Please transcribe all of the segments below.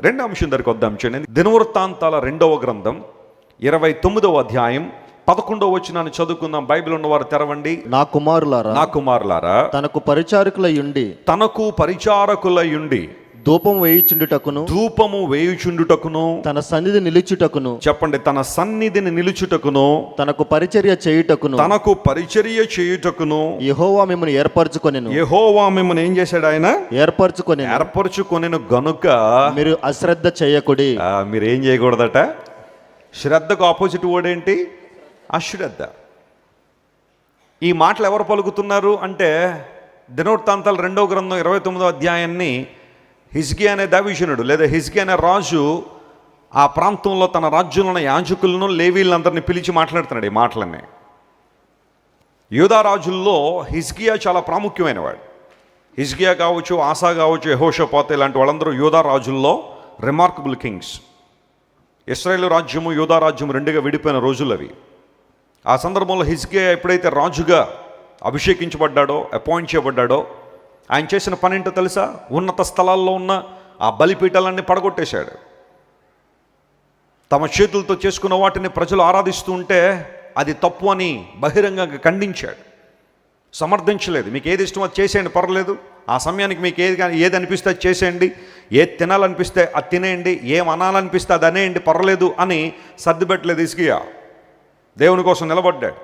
రెండో అంశం దగ్గరికి వద్దాం. చూడండి. దినవృత్తాంతాల రెండవ గ్రంథం ఇరవై తొమ్మిదవ అధ్యాయం పదకొండవ వచ్చినాన్ని చదువుకుందాం. బైబిల్ ఉన్నవారు తెరవండి. నా కుమారులారా నా కుమారులారా తనకు పరిచారకులయుండి తనకు పరిచారకులయుండి ధూపం వేయిచుండుటకును ధూపము వేయుచుండుటకును తన సన్నిధి నిలుచుటకును చెప్పండి తన సన్నిధిని నిలుచుటకును తనకు పరిచర్య చేయుటకును తనకు పరిచర్య చేయుటకును యెహోవా మిమ్మల్ని ఏర్పరచుకొనెను. యెహోవా మిమ్మల్ని ఏం చేశాడు ఆయన? ఏర్పరచుకొని ఏర్పరచుకొనిన గనుక మీరు అశ్రద్ధ చేయకుడి. ఆ, మీరు ఏం చేయకూడదట? శ్రద్ధకు ఆపోజిట్ వర్డ్ ఏంటి? అశ్రద్ధ. ఈ మాటలు ఎవరు పలుకుతున్నారు అంటే దినవృత్తాంతాలు రెండో గ్రంథం ఇరవై తొమ్మిదో అధ్యాయాన్ని హిజ్కి అనే దవిషణుడు లేదా హిజ్కి అనే రాజు ఆ ప్రాంతంలో తన రాజ్యంలో ఉన్న యాజకులను లేవీలందరినీ పిలిచి మాట్లాడుతున్నాడు ఈ మాటలన్నీ. యూదా రాజుల్లో హిజ్కియా చాలా ప్రాముఖ్యమైనవాడు. హిజ్కియా కావచ్చు ఆసా కావచ్చు యహోషపోత ఇలాంటి వాళ్ళందరూ యూదా రాజుల్లో రిమార్కబుల్ కింగ్స్ ఇస్రాయేల్ రాజ్యము యూదారాజ్యము రెండుగా విడిపోయిన రోజులు అవి. ఆ సందర్భంలో హిజ్కియా ఎప్పుడైతే రాజుగా అభిషేకించబడ్డాడో అపాయింట్ చేయబడ్డాడో ఆయన చేసిన పని ఏంటో తెలుసా? ఉన్నత స్థలాల్లో ఉన్న ఆ బలిపీఠాలన్నీ పడగొట్టేశాడు. తమ చేతులతో చేసుకున్న వాటిని ప్రజలు ఆరాధిస్తూ ఉంటే అది తప్పు అని బహిరంగంగా ఖండించాడు. సమర్థించలేదు. మీకు ఏది ఇష్టమో అది చేసేయండి పర్లేదు ఆ సమయానికి మీకు ఏది ఏది అనిపిస్తే అది చేసేయండి. ఏది తినాలనిపిస్తే అది తినేయండి. ఏం అనాలనిపిస్తే అది అనేయండి పర్లేదు అని సర్దిపెట్టలేదు ఇసుకియా దేవుని కోసం నిలబడ్డాడు.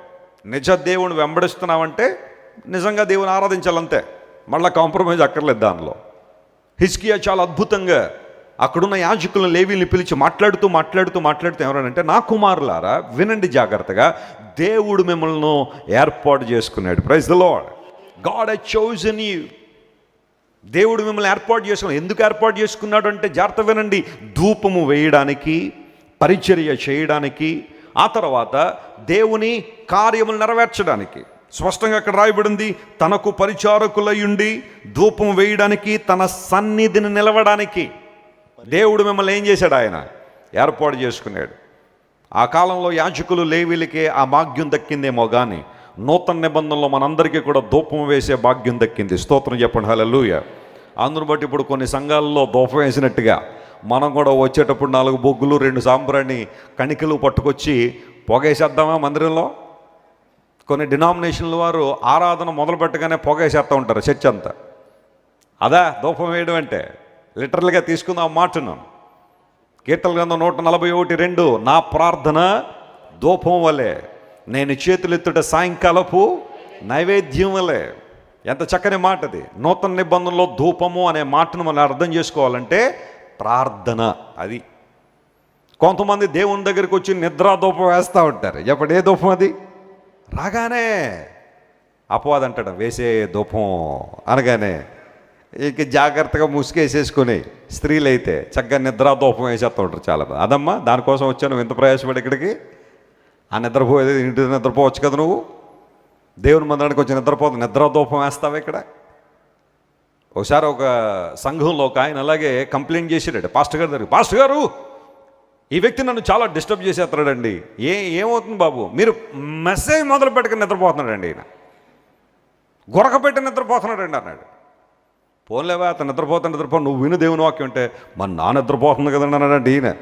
నిజ దేవుని వెంబడిస్తున్నావంటే నిజంగా దేవుని ఆరాధించాలంతే. మళ్ళీ కాంప్రమైజ్ అక్కర్లేదు దానిలో. హిస్కియా చాలా అద్భుతంగా అక్కడున్న యాజకులను లేవీల్ని పిలిచి మాట్లాడుతూ మాట్లాడుతూ మాట్లాడుతూ ఎవరనంటే నా కుమారులారా వినండి జాగ్రత్తగా దేవుడు మిమ్మల్ని ఏర్పాటు చేసుకున్నాడు. Praise the Lord God I chosen you దేవుడు మిమ్మల్ని ఏర్పాటు చేసుకున్నాడు. ఎందుకు ఏర్పాటు చేసుకున్నాడు అంటే జాగ్రత్త వినండి. ధూపము వేయడానికి పరిచర్య చేయడానికి ఆ తర్వాత దేవుని కార్యములు నెరవేర్చడానికి. స్పష్టంగా అక్కడ రాయబడింది తనకు పరిచారకులయ్యుండి ధూపం వేయడానికి తన సన్నిధిని నిలవడానికి దేవుడు మిమ్మల్ని ఏం చేశాడు ఆయన? ఏర్పాటు చేసుకున్నాడు. ఆ కాలంలో యాజకులు లేవీలకే ఆ భాగ్యం దక్కిందేమో కానీ నూతన నిబంధనలో మనందరికీ కూడా ధూపం వేసే భాగ్యం దక్కింది. స్తోత్రం చెప్పండి హల్లెలూయా. అందును బట్టి ఇప్పుడు కొన్ని సంఘాలలో ధూపం వేసినట్టుగా మనం కూడా వచ్చేటప్పుడు నాలుగు బొగ్గులు రెండు సాంబ్రాన్ని కణికలు పట్టుకొచ్చి పొగేసేద్దామా మందిరంలో? కొన్ని డినామినేషన్ల వారు ఆరాధన మొదలు పెట్టగానే పొగేసేస్తూ ఉంటారు చర్చ్ అంతా. అదా ధూపం వేయడం అంటే లిటరల్గా తీసుకుందాం ఆ మాటను. కీర్తన గ్రంథం నూట నలభై ఒకటి రెండు నా ప్రార్థన ధూపం వలె నేను చేతులెత్తుట సాయంకాలపు నైవేద్యం వలె. ఎంత చక్కని మాట అది. నూతన నిబంధనలో ధూపము అనే మాటను మనం అర్థం చేసుకోవాలంటే ప్రార్థన అది. కొంతమంది దేవుని దగ్గరికి వచ్చి నిద్రా ధూపం వేస్తూ ఉంటారు. ఎప్పుడు ఏ ధూపం అది? రాగానే అపవాదం అంటాడు వేసే ధూపం అనగానే ఇక జాగ్రత్తగా ముసుగేసేసుకుని స్త్రీలైతే చక్కగా నిద్రా ధూపం వేసేస్తూ ఉంటారు చాలా అదమ్మా దానికోసం వచ్చాను ఇంత ప్రయాసపడి ఇక్కడికి? ఆ నిద్రపోయేది ఇంటి నిద్రపోవచ్చు కదా నువ్వు? దేవుని మందిరానికి వచ్చి నిద్రపోదు నిద్రా ధూపం వేస్తావు ఇక్కడ? ఒకసారి ఒక సంఘంలో ఒక ఆయన అలాగే కంప్లైంట్ చేసాడు పాస్టర్ గారి దగ్గర పాస్టర్ గారు ఈ వ్యక్తి నన్ను చాలా డిస్టర్బ్ చేసేస్తున్నాడండి. ఏ ఏమవుతుంది బాబు? మీరు మెసేజ్ మొదలు పెట్టుకుని నిద్రపోతున్నాడండి ఈయన. గొరక పెట్టి నిద్రపోతున్నాడండి అన్నాడు. పోన్లేవా అతను నిద్రపోతాను నిద్రపో నువ్వు విను దేవుని వాక్యం అంటే మన నా నిద్రపోతుంది కదండి అన్నాడండి ఈయన.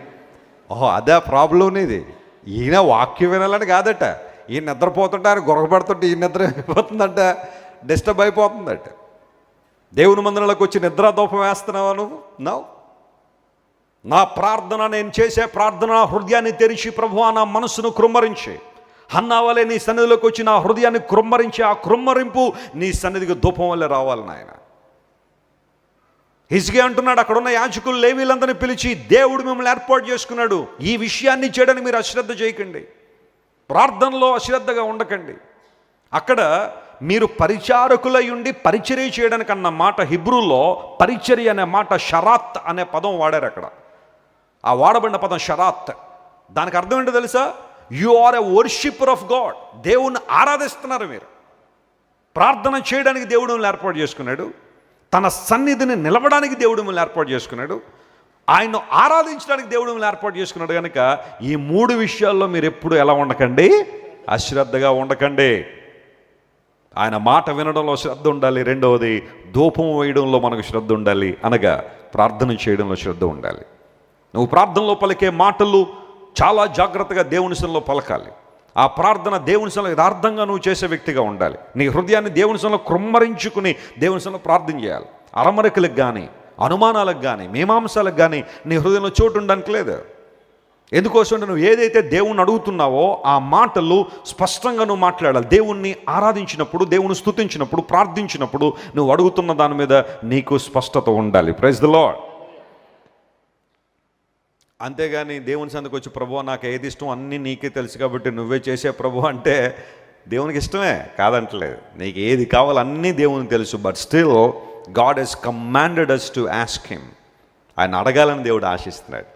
ఓహో అదే ప్రాబ్లం ఇది. ఈయన వాక్యం వినాలని కాదట. ఈయన నిద్రపోతుంటే ఆయన గొరక పెడుతుంటే ఈయన నిద్ర అయిపోతుందంట. డిస్టర్బ్ అయిపోతుందట. దేవుని మందిరంలోకి వచ్చి నిద్ర దూపం వేస్తున్నావా నువ్వు? నవ్వు నా ప్రార్థన నేను చేసే ప్రార్థన హృదయాన్ని తెరిచి ప్రభు నా మనసును కృమ్మరించి. హన్నావలే నీ సన్నిధిలోకి వచ్చి నా హృదయాన్ని కృమ్మరించి ఆ కృమ్మరింపు నీ సన్నిధికి ధూపం వల్లే రావాలి నాయన. హిజ్గే అంటున్నాడు అక్కడ ఉన్న యాజకులు లేవీలందరినీ పిలిచి దేవుడు మిమ్మల్ని ఏర్పాటు చేసుకున్నాడు. ఈ విషయాన్ని చేయడానికి మీరు అశ్రద్ధ చేయకండి. ప్రార్థనలో అశ్రద్ధగా ఉండకండి. అక్కడ మీరు పరిచారకులై ఉండి పరిచర్య చేయడానికి అన్న మాట హిబ్రూలో పరిచర్య అనే మాట షరాత్ అనే పదం వాడారు అక్కడ. ఆ వాడబడిన పదం షరాత్. దానికి అర్థం ఏంటో తెలుసా? You are a worshipper of God దేవుణ్ణి ఆరాధిస్తున్నారు మీరు. ప్రార్థన చేయడానికి దేవుడు ఏర్పాటు చేసుకున్నాడు. తన సన్నిధిని నిలవడానికి దేవుడు మిమ్మల్ని ఏర్పాటు చేసుకున్నాడు. ఆయన్ను ఆరాధించడానికి దేవుడు మిమ్మల్ని ఏర్పాటు చేసుకున్నాడు కనుక ఈ మూడు విషయాల్లో మీరు ఎప్పుడు ఎలా ఉండకండి? అశ్రద్ధగా ఉండకండి. ఆయన మాట వినడంలో శ్రద్ధ ఉండాలి. రెండవది ధూపం వేయడంలో మనకు శ్రద్ధ ఉండాలి. అనగా ప్రార్థన చేయడంలో శ్రద్ధ ఉండాలి. నువ్వు ప్రార్థనలో పలికే మాటలు చాలా జాగ్రత్తగా దేవుని సన్నిలో పలకాలి. ఆ ప్రార్థన దేవుని సన్నిలో యథార్థంగా నువ్వు చేసే వ్యక్తిగా ఉండాలి. నీ హృదయాన్ని దేవుని సన్నిలో కృమ్మరించుకుని దేవుని సన్నిలో ప్రార్థన చేయాలి. అరమరికలకు కానీ అనుమానాలకు కానీ మీమాంసాలకు కానీ నీ హృదయంలో చోటు ఉండడానికి లేదు. ఎందుకోసం అంటే నువ్వు ఏదైతే దేవుణ్ణి అడుగుతున్నావో ఆ మాటలు స్పష్టంగా నువ్వు మాట్లాడాలి. దేవుణ్ణి ఆరాధించినప్పుడు దేవుని స్థుతించినప్పుడు ప్రార్థించినప్పుడు నువ్వు అడుగుతున్న దాని మీద నీకు స్పష్టత ఉండాలి. ప్రైజ్ ద లాడ్ అంతేగాని దేవుని సందుకు వచ్చి ప్రభు నాకు ఏది ఇష్టం అన్నీ నీకే తెలుసు కాబట్టి నువ్వే చేసే ప్రభు అంటే దేవునికి ఇష్టమే కాదంటలేదు. నీకు ఏది కావాలో అన్నీ దేవునికి తెలుసు but still God has commanded us to ask him ఆయన అడగాలని దేవుడు ఆశిస్తున్నాడు.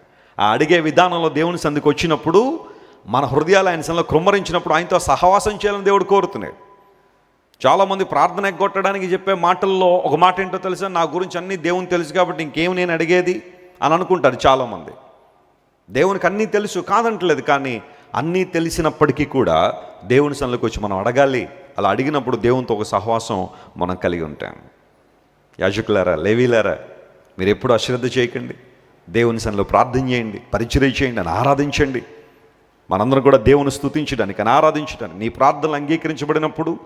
ఆ అడిగే విధానంలో దేవుని సందుకు వచ్చినప్పుడు మన హృదయాలు ఆయన సందులో కృమ్మరించినప్పుడు ఆయనతో సహవాసం చేయాలని దేవుడు కోరుతున్నాడు. చాలామంది ప్రార్థన ఎగ్గొట్టడానికి చెప్పే మాటల్లో ఒక మాట ఏంటో తెలుసా? నా గురించి అన్నీ దేవుని తెలుసు కాబట్టి ఇంకేం నేను అడిగేది? అని అనుకుంటారు చాలామంది. దేవునికి అన్నీ తెలుసు కాదంటలేదు కానీ అన్నీ తెలిసినప్పటికీ కూడా దేవుని సన్నిలోకి వచ్చి మనం అడగాలి. అలా అడిగినప్పుడు దేవునితో ఒక సహవాసం మనం కలిగి ఉంటాం. యాజకులారా లేవీలారా మీరు ఎప్పుడు అశ్రద్ధ చేయకండి. దేవుని సన్నిలో ప్రార్థన చేయండి పరిచయం చేయండి అని ఆరాధించండి. మనందరం కూడా దేవుని స్థుతించడానికి అని ఆరాధించడానికి నీ ప్రార్థనలు అంగీకరించబడినప్పుడు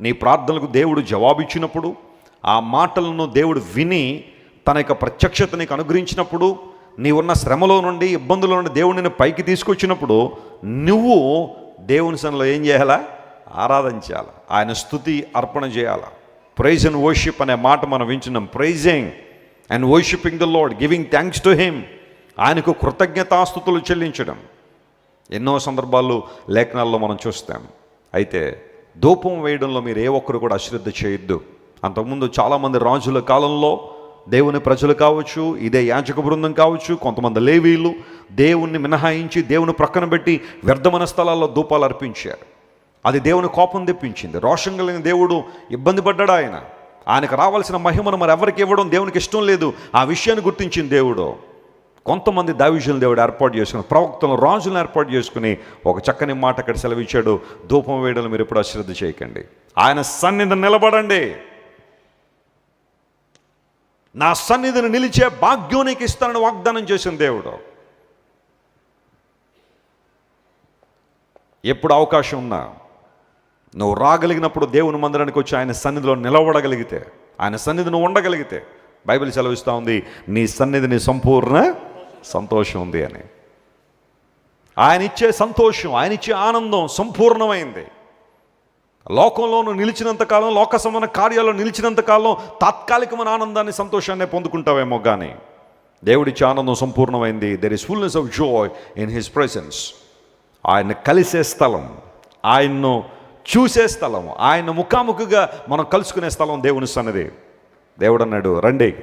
నీ ప్రార్థనలకు దేవుడు జవాబిచ్చినప్పుడు ఆ మాటలను దేవుడు విని తన యొక్క ప్రత్యక్షత నీకు అనుగ్రహించినప్పుడు నీవున్న శ్రమలో నుండి ఇబ్బందుల నుండి దేవుడిని పైకి తీసుకొచ్చినప్పుడు నువ్వు దేవుని సన్నిలో ఏం చేయాలా? ఆరాధన చేయాలి ఆయన స్థుతి అర్పణ చేయాలా? ప్రైజ్ అండ్ వర్షిప్ అనే మాట మనం వింటున్నాం. Praising and worshipping the Lord giving thanks to him ఆయనకు కృతజ్ఞతాస్థుతులు చెల్లించడం. ఎన్నో సందర్భాల్లో లేఖనాల్లో మనం చూస్తాం. అయితే ధూపం వేయడంలో మీరు ఏ ఒక్కరు కూడా అశ్రద్ధ చేయొద్దు. అంతకుముందు చాలామంది రాజుల కాలంలో దేవుని ప్రజలు కావచ్చు ఇదే యాజక బృందం కావచ్చు కొంతమంది లేవీలు దేవుణ్ణి మినహాయించి దేవుని ప్రక్కన పెట్టి వ్యర్థమైన స్థలాల్లో ధూపాలు అర్పించారు. అది దేవుని కోపం తెప్పించింది. రోషం కలిగిన దేవుడు ఇబ్బంది పడ్డాడు ఆయన. ఆయనకు రావాల్సిన మహిమను మరి ఎవరికి ఇవ్వడం దేవునికి ఇష్టం లేదు. ఆ విషయాన్ని గుర్తించిన దేవుడు. కొంతమంది దావిజులను దేవుడు ఏర్పాటు చేసుకుని ప్రవక్తలను రాజులను ఏర్పాటు చేసుకుని ఒక చక్కని మాట అక్కడ సెలవిచ్చాడు. ధూపం వేయడం మీరు ఎప్పుడు అశ్రద్ధ చేయకండి. ఆయన సన్నిధి నిలబడండి. నా సన్నిధిని నిలిచే భాగ్యం నీకు ఇస్తానని వాగ్దానం చేసిన దేవుడు. ఎప్పుడు అవకాశం ఉన్నా నువ్వు రాగలిగినప్పుడు దేవుని మందిరానికి వచ్చి ఆయన సన్నిధిలో నిలబడగలిగితే ఆయన సన్నిధిని ఉండగలిగితే బైబిల్ సెలవిస్తూ ఉంది నీ సన్నిధిని సంపూర్ణ సంతోషం ఉంది అని. ఆయన ఇచ్చే సంతోషం ఆయన ఇచ్చే ఆనందం సంపూర్ణమైంది. లోకంలోనూ నిలిచినంత కాలం లోక సంబంధ కార్యాల్లో నిలిచినంత కాలం తాత్కాలికమైన ఆనందాన్ని సంతోషాన్ని పొందుకుంటావేమో కానీ దేవుడిచ్చే ఆనందం సంపూర్ణమైంది. There is fullness of joy in his presence ఆయన కలిసే స్థలం ఆయన్ను చూసే స్థలం ఆయన ముఖాముఖిగా మనం కలుసుకునే స్థలం దేవుని సన్నిధి. దేవుడు అన్నాడు రండి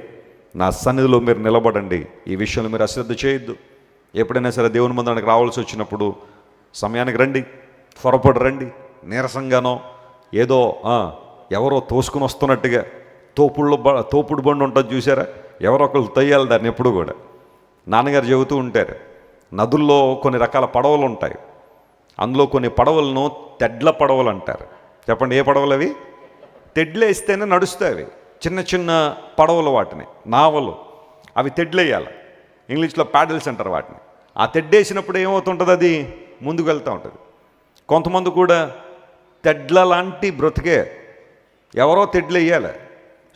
నా సన్నిధిలో మీరు నిలబడండి. ఈ విషయంలో మీరు అశ్రద్ధ చేయొద్దు. ఎప్పుడైనా సరే దేవుని మందిరానికి రావాల్సి వచ్చినప్పుడు సమయానికి రండి త్వరపడి రండి. నీరసంగానో ఏదో ఎవరో తోసుకుని వస్తున్నట్టుగా తోపుళ్ళు బ తోపుడు బండి ఉంటుంది చూసారా ఎవరో ఒకళ్ళు తయ్యాలి దాన్ని ఎప్పుడు కూడా. నాన్నగారు చెబుతూ ఉంటారు నదుల్లో కొన్ని రకాల పడవలు ఉంటాయి. అందులో కొన్ని పడవలను తెడ్ల పడవలు అంటారు. చెప్పండి ఏ పడవలు అవి? తెడ్లేస్తేనే నడుస్తాయి అవి. చిన్న చిన్న పడవలు వాటిని నావలు. అవి తెడ్లేయాలి. ఇంగ్లీష్లో ప్యాడల్స్ అంటారు వాటిని. ఆ తెడ్డేసినప్పుడు ఏమవుతుంటుంది అది? ముందుకు వెళ్తూ ఉంటుంది. కొంతమంది కూడా తెడ్ల లాంటి బ్రతికే. ఎవరో తెడ్లు వేయాలి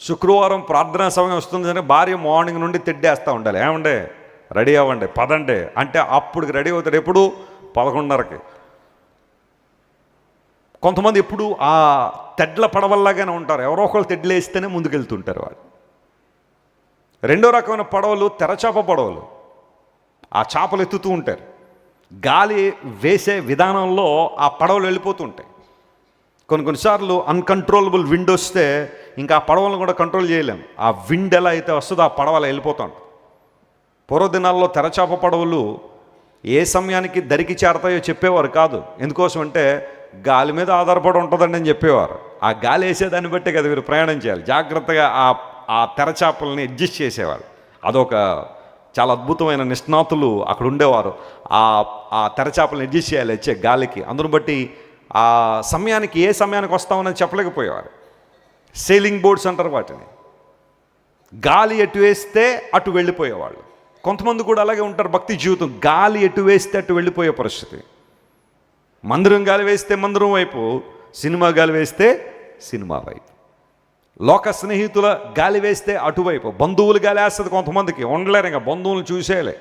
శుక్రవారం ప్రార్థనా సమయం వస్తుందని భార్య మార్నింగ్ నుండి తెడ్డేస్తూ ఉండాలి. ఏమండే? రెడీ అవ్వండి. పదండి. అంటే అప్పుడు రెడీ అవుతాడు ఎప్పుడు? పదకొండున్నరకి. కొంతమంది ఎప్పుడు ఆ తెడ్ల పడవల్లాగానే ఉంటారు. ఎవరో ఒకళ్ళు తెడ్లు వేస్తేనే ముందుకెళ్తుంటారు వాళ్ళు. రెండో రకమైన పడవలు తెరచాప పడవలు. ఆ చేపలు ఎత్తుతూ ఉంటారు. గాలి వేసే విధానంలో ఆ పడవలు వెళ్ళిపోతుంటాయి కొన్ని కొన్నిసార్లు అన్కంట్రోలబుల్ విండ్ వస్తే ఇంకా ఆ పడవలను కూడా కంట్రోల్ చేయలేం. ఆ విండ్ ఎలా అయితే వస్తుందో ఆ పడవలు వెళ్ళిపోతాం. పూర్వదినాల్లో తెరచాప పడవలు ఏ సమయానికి దరికి చేరతాయో చెప్పేవారు కాదు. ఎందుకోసం అంటే గాలి మీద ఆధారపడి ఉంటుందండి అని చెప్పేవారు. ఆ గాలి వేసేదాన్ని బట్టే కదా మీరు ప్రయాణం చేయాలి. జాగ్రత్తగా ఆ ఆ తెరచాపల్ని అడ్జస్ట్ చేసేవారు. అదొక చాలా అద్భుతమైన నిష్ణాతులు అక్కడ ఉండేవారు. ఆ ఆ తెరచాపల్ని అడ్జస్ట్ చేయాలి వచ్చే గాలికి. అందును బట్టి ఆ సమయానికి ఏ సమయానికి వస్తామని చెప్పలేకపోయేవారు. సేలింగ్ బోర్డ్స్ అంటారు వాటిని. గాలి ఎటు వేస్తే అటు వెళ్ళిపోయేవాళ్ళు. కొంతమంది కూడా అలాగే ఉంటారు భక్తి జీవితం. గాలి ఎటు వేస్తే అటు వెళ్ళిపోయే పరిస్థితి. మందిరం గాలి వేస్తే మందిరం వైపు సినిమా గాలి వేస్తే సినిమా వైపు. లోక స్నేహితుల గాలి వేస్తే అటువైపు బంధువులు గాలి వేస్తుంది కొంతమందికి. ఉండలేరు ఇంకా. బంధువులు చూసేయాలి.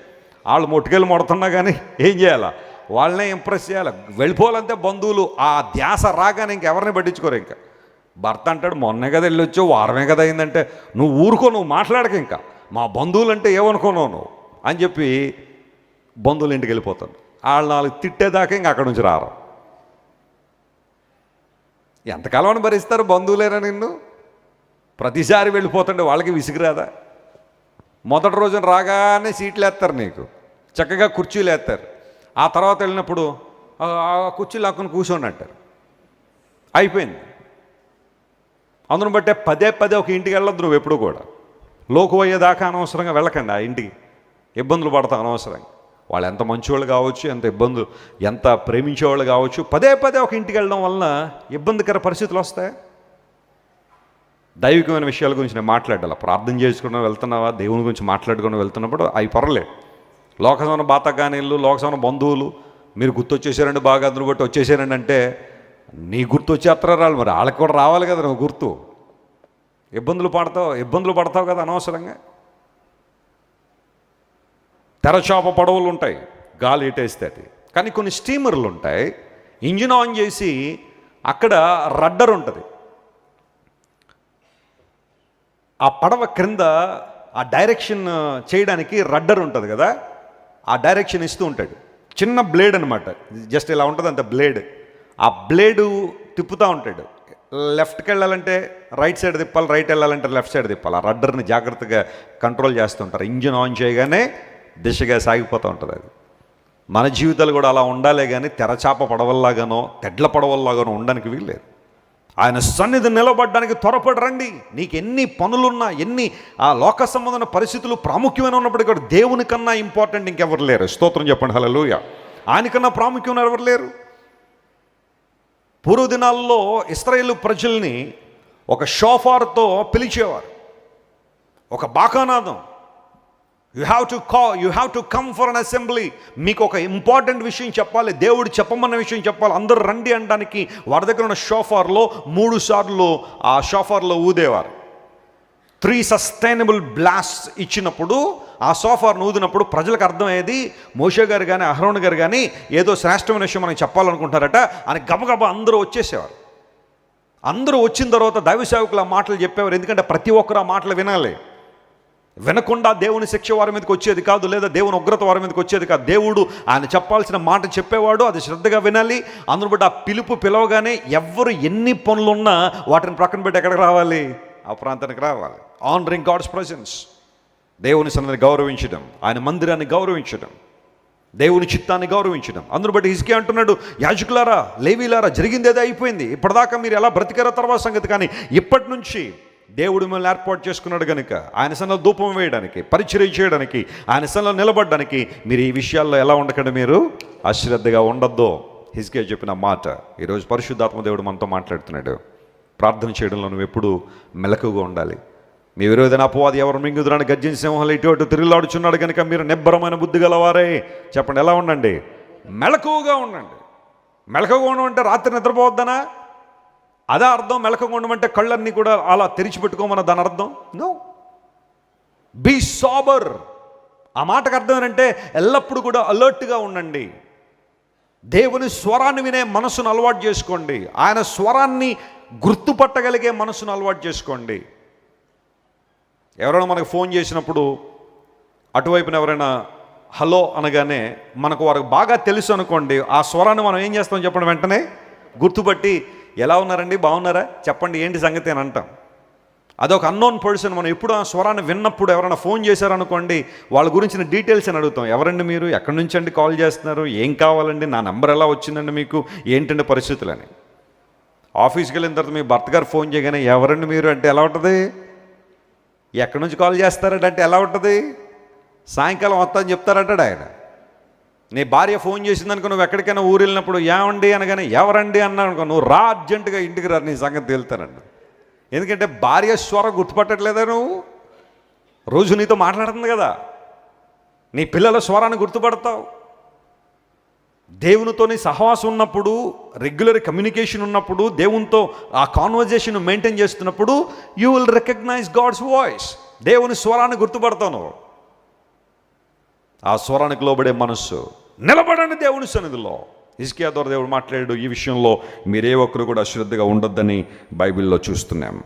వాళ్ళు మొట్టుకెళ్ళి మొడుతున్నా కానీ ఏం చేయాలా? వాళ్ళనే ఇంప్రెస్ చేయాలి. వెళ్ళిపోవాలంటే బంధువులు ఆ ధ్యాస రాగానే ఇంకెవరిని పట్టించుకోరు ఇంకా. భర్త అంటాడు మొన్నే కదా వెళ్ళొచ్చు వారమే కదా అయిందంటే నువ్వు ఊరుకో నువ్వు మాట్లాడక ఇంకా. మా బంధువులు అంటే ఏమనుకున్నావు నువ్వు? అని చెప్పి బంధువుల ఇంటికి వెళ్ళిపోతాను వాళ్ళు నాలుగు తిట్టేదాకా ఇంకా అక్కడి నుంచి రారు. ఎంతకాలం అని భరిస్తారు బంధువులేనా నిన్ను? ప్రతిసారి వెళ్ళిపోతుంటే వాళ్ళకి విసిగిరాదా మొదటి రోజున రాగానే సీట్లు వేస్తారు నీకు. చక్కగా కుర్చీలు వేస్తారు. ఆ తర్వాత వెళ్ళినప్పుడు "ఆ, ఆ కుర్చీలు లాక్కుని కూర్చోండి అంటారు. అయిపోయింది. అందును బట్టే పదే పదే ఒక ఇంటికి వెళ్ళొద్దు నువ్వు ఎప్పుడు కూడా. లోకు అయ్యేదాకా అనవసరంగా వెళ్ళకండి ఆ ఇంటికి. ఇబ్బందులు పడతాం అనవసరంగా. వాళ్ళు ఎంత మంచివాళ్ళు కావచ్చు ఎంత ఇబ్బందులు ఎంత ప్రేమించేవాళ్ళు కావచ్చు పదే పదే ఒక ఇంటికి వెళ్ళడం వలన ఇబ్బందికర పరిస్థితులు వస్తాయి? దైవికమైన విషయాల గురించి నేను మాట్లాడాలి? ప్రార్థన చేసుకుని వెళ్తున్నావా? దేవుని గురించి మాట్లాడుకుని వెళ్తున్నప్పుడు అవి పర్లేదు లోకసభ బాతగానీళ్ళు లోకసభ బంధువులు మీరు గుర్తొచ్చేసారండి బాగా అందులో బట్టి వచ్చేసారండి అంటే నీ గుర్తు వచ్చేస్తారు రాళ్ళు మరి వాళ్ళకి కూడా రావాలి కదా నువ్వు గుర్తు. ఇబ్బందులు పడతావు ఇబ్బందులు పడతావు కదా అనవసరంగా. తెరచాప పడవలు ఉంటాయి గాలి ఇటేస్తే అది. కానీ కొన్ని స్టీమర్లు ఉంటాయి ఇంజిన్ ఆన్ చేసి అక్కడ రడ్డర్ ఉంటుంది ఆ పడవ క్రింద ఆ డైరెక్షన్ చేయడానికి రడ్డర్ ఉంటుంది కదా? ఆ డైరెక్షన్ ఇస్తూ ఉంటాడు. చిన్న బ్లేడ్ అనమాట జస్ట్ ఇలా ఉంటుంది అంత బ్లేడ్ ఆ బ్లేడు తిప్పుతూ ఉంటాడు. లెఫ్ట్కి వెళ్ళాలంటే రైట్ సైడ్ తిప్పాలి రైట్ వెళ్ళాలంటే లెఫ్ట్ సైడ్ తిప్పాలి. ఆ రడ్డర్ని జాగ్రత్తగా కంట్రోల్ చేస్తుంటారు ఇంజిన్ ఆన్ చేయగానే దిశగా సాగిపోతూ ఉంటుంది అది. మన జీవితాలు కూడా అలా ఉండాలే కానీ తెరచాప పడవల్లాగానో తెడ్ల పడవల్లాగానో ఉండడానికి వీల్లేదు. ఆయన సన్నిధి నిలబడడానికి త్వరపడి రండి. నీకు ఎన్ని పనులున్నా ఎన్ని ఆ లోక సంబంధమైన పరిస్థితులు ప్రాముఖ్యమైన ఉన్నప్పటికీ కూడా దేవుని కన్నా ఇంపార్టెంట్ ఇంకెవరు లేరు. స్తోత్రం చెప్పండి. హలలుయ ఆయనకన్నా ప్రాముఖ్యం ఎవరు లేరు? పూర్వ దినాల్లో ఇస్రాయేల్ ప్రజల్ని ఒక షోఫార్తో పిలిచేవారు. ఒక బాకానాదం. యు హ్యావ్ టు కా you have to come for an assembly మీకు ఒక ఇంపార్టెంట్ విషయం చెప్పాలి. దేవుడు చెప్పమన్న విషయం చెప్పాలి. అందరూ రండి అనడానికి వారి దగ్గర ఉన్న షోఫార్లో మూడు సార్లు ఆ షోఫార్లో ఊదేవారు. త్రీ సస్టైనబుల్ బ్లాస్ట్ ఇచ్చినప్పుడు ఆ సోఫార్ను ఊదినప్పుడు ప్రజలకు అర్థమయ్యేది మోషే గారు కానీ అహరోణ్ గారు కానీ ఏదో శ్రేష్టమైన విషయం మనం చెప్పాలనుకుంటారట అని గబగబ అందరూ వచ్చేసేవారు. అందరూ వచ్చిన తర్వాత దైవ సేవకులు ఆ మాటలు చెప్పేవారు. ఎందుకంటే ప్రతి ఒక్కరు ఆ మాటలు వినాలి. వినకుండా దేవుని శిక్ష వారి మీదకి వచ్చేది కాదు లేదా దేవుని ఉగ్రత వారి మీదకి వచ్చేది కాదు. దేవుడు ఆయన చెప్పాల్సిన మాట చెప్పేవాడు అది శ్రద్ధగా వినాలి. అందులో బట్టి ఆ పిలుపు పిలవగానే ఎవరు ఎన్ని పనులున్నా వాటిని ప్రక్కన పెట్టి ఎక్కడికి రావాలి? ఆ ప్రాంతానికి రావాలి. ఆనరింగ్ గాడ్స్ ప్రజెన్స్ దేవుని సన్నని గౌరవించడం ఆయన మందిరాన్ని గౌరవించడం దేవుని చిత్తాన్ని గౌరవించడం. అందును బట్టి ఇసుకే అంటున్నాడు యాజకులారా లేవీలారా జరిగిందేదో అయిపోయింది. ఇప్పటిదాకా మీరు ఎలా బ్రతికారో తర్వాత సంగతి కానీ ఇప్పటి నుంచి దేవుడు మిమ్మల్ని ఏర్పాటు చేసుకున్నాడు కనుక ఆయన సన్నలో ధూపం వేయడానికి పరిచయం చేయడానికి ఆయన సన్నలో నిలబడడానికి మీరు ఈ విషయాల్లో ఎలా ఉండకండి మీరు? అశ్రద్ధగా ఉండొద్దు. హిజ్కే చెప్పిన మాట. ఈరోజు పరిశుద్ధాత్మ దేవుడు మనతో మాట్లాడుతున్నాడు. ప్రార్థన చేయడంలో నువ్వు ఎప్పుడు మెలకుగా ఉండాలి. మీ విరోధన అపవాది ఎవరు మింగుదురని గర్జన సింహాలు ఇటు అటు తిరుగులాడుచున్నాడు కనుక మీరు నిబ్బరమైన బుద్ధి గలవారే. చెప్పండి ఎలా ఉండండి? మెలకువగా ఉండండి. మెలకువగా ఉండడం అంటే రాత్రి నిద్రపోవద్దనా? అదే అర్థం మెలకువగా ఉండమంటే కళ్ళన్నీ కూడా అలా తెరిచిపెట్టుకోమన్న దాని అర్థం? నో బీ సాబర్ ఆ మాటకు అర్థం ఏంటంటే ఎల్లప్పుడూ కూడా అలర్ట్గా ఉండండి. దేవుని స్వరాన్ని వినే మనసును అలవాటు చేసుకోండి. ఆయన స్వరాన్ని గుర్తుపట్టగలిగే మనసును అలవాటు చేసుకోండి. ఎవరైనా మనకు ఫోన్ చేసినప్పుడు అటువైపున ఎవరైనా హలో అనగానే మనకు వారికి బాగా తెలుసు అనుకోండి. ఆ స్వరాన్ని మనం ఏం చేస్తాం చెప్పండి వెంటనే? గుర్తుపట్టి ఎలా ఉన్నారండి? బాగున్నారా? చెప్పండి ఏంటి సంగతి అని అంటాం. అదొక అన్నోన్ పర్సన్ మనం ఎప్పుడు ఆ స్వరాన్ని విన్నప్పుడు ఎవరైనా ఫోన్ చేశారనుకోండి వాళ్ళ గురించిన డీటెయిల్స్ అని అడుగుతాం. ఎవరండి మీరు? ఎక్కడి నుంచి అండి కాల్ చేస్తున్నారు? ఏం కావాలండి? నా నెంబర్ ఎలా వచ్చిందండి మీకు? ఏంటండి పరిస్థితులని? ఆఫీస్కి వెళ్ళిన తర్వాత మీ భర్త గారు ఫోన్ చేయగానే ఎవరండి మీరు? అంటే ఎలా ఉంటుంది? ఎక్కడి నుంచి కాల్ చేస్తారంటే అంటే ఎలా ఉంటుంది? సాయంకాలం వస్తా అని చెప్తారంటాడు ఆయన? నీ భార్య ఫోన్ చేసింది అనుకో నువ్వు ఎక్కడికైనా ఊరు వెళ్ళినప్పుడు ఏమండి అనగానే ఎవరండి అన్నావు అనుకో నువ్వు రా అర్జెంటుగా ఇంటికి రా నీ సంగతి తేలుతానండి ఎందుకంటే భార్య స్వరం గుర్తుపట్టట్లేదా నువ్వు? రోజు నీతో మాట్లాడుతుంది కదా. నీ పిల్లల స్వరాన్ని గుర్తుపడతావు. దేవునితోని సహవాసం ఉన్నప్పుడు రెగ్యులర్ కమ్యూనికేషన్ ఉన్నప్పుడు దేవునితో ఆ కాన్వర్జేషన్ మెయింటైన్ చేస్తున్నప్పుడు you will recognise God's voice దేవుని స్వరాన్ని గుర్తుపడతాను ఆ స్వరానికి లోబడే మనస్సు. నిలబడండి దేవుని సన్నిధిలో. ఇస్కియా ద్వారా దేవుడు మాట్లాడాడు ఈ విషయంలో మీరే ఒక్కరు కూడా అశ్రద్ధగా ఉండొద్దని బైబిల్లో చూస్తున్నాం.